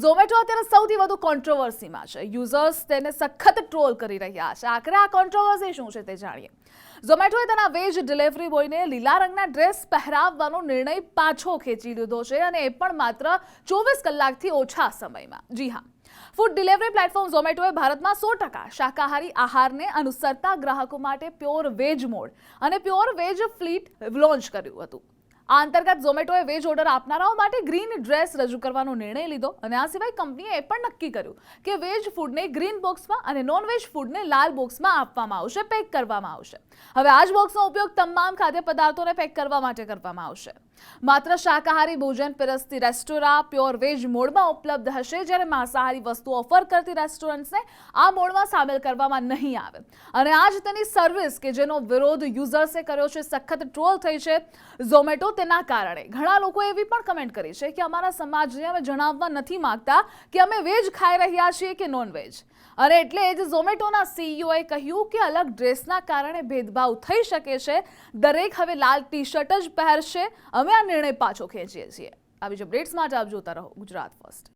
ઝોમેટો અત્યારે સૌથી વધુ કોન્ટ્રોવર્સીમાં છે. યુઝર્સ તેને સખત ટ્રોલ કરી રહ્યા છે. આખરે આ કોન્ટ્રોવર્સી શું છે તે જાણીએ. ઝોમેટોએ તેના વેજ ડિલિવરી બોયને લીલા રંગના ડ્રેસ પહેરાવવાનો નિર્ણય પાછો ખેંચી લીધો છે અને એ પણ માત્ર ચોવીસ કલાકથી ઓછા સમયમાં. જી હા. ફૂડ ડિલિવરી પ્લેટફોર્મ ઝોમેટોએ ભારતમાં સો ટકા શાકાહારી આહારને અનુસરતા ગ્રાહકો માટે પ્યોર વેજ મોડ અને પ્યોર વેજ ફ્લીટ લોન્ચ કર્યું હતું. આ અંતર્ગત ઝોમેટોએ વેજ ઓર્ડર આપનારાઓ માટે ગ્રીન ડ્રેસ રજૂ કરવાનો નિર્ણય લીધો અને આ સિવાય કંપનીએ એ પણ નક્કી કર્યું કે વેજ ફૂડને ગ્રીન બોક્સમાં અને નોન વેજ ફૂડને લાલ બોક્સમાં આપવામાં આવશે, પેક કરવામાં આવશે. હવે આ જ બોક્સનો ઉપયોગ તમામ ખાદ્ય પદાર્થોને પેક કરવા માટે કરવામાં આવશે. માત્ર શાકાહારી ભોજન પીરસતી રેસ્ટોરાં પ્યોર વેજ મોડમાં ઉપલબ્ધ હશે જ્યારે માંસાહારી વસ્તુ ઓફર કરતી રેસ્ટોરન્ટ્સને આ મોડમાં સામેલ કરવામાં નહીં આવે. અને આ જ તેની સર્વિસ કે જેનો વિરોધ યુઝર્સે કર્યો છે, સખત ટ્રોલ થઈ છે. ઝોમેટો તેના કારણે. ઘણા લોકો એવી પણ કમેન્ટ કરી છે કે અમારા સમાજને અમે જણાવવા નથી માંગતા કે અમે વેજ ખાઈ રહ્યા છીએ કે નોન વેજ અને એટલે જ ઝોમેટોના સીઈઓએ કહ્યું કે અલગ ડ્રેસના કારણે ભેદભાવ થઈ શકે છે. દરેક હવે લાલ ટી શર્ટ જ પહેરશે. અમે આ નિર્ણય પાછો ખેંચીએ છીએ. આવી જ અપડેટ્સ માટે આપ જોતા રહો ગુજરાત ફર્સ્ટ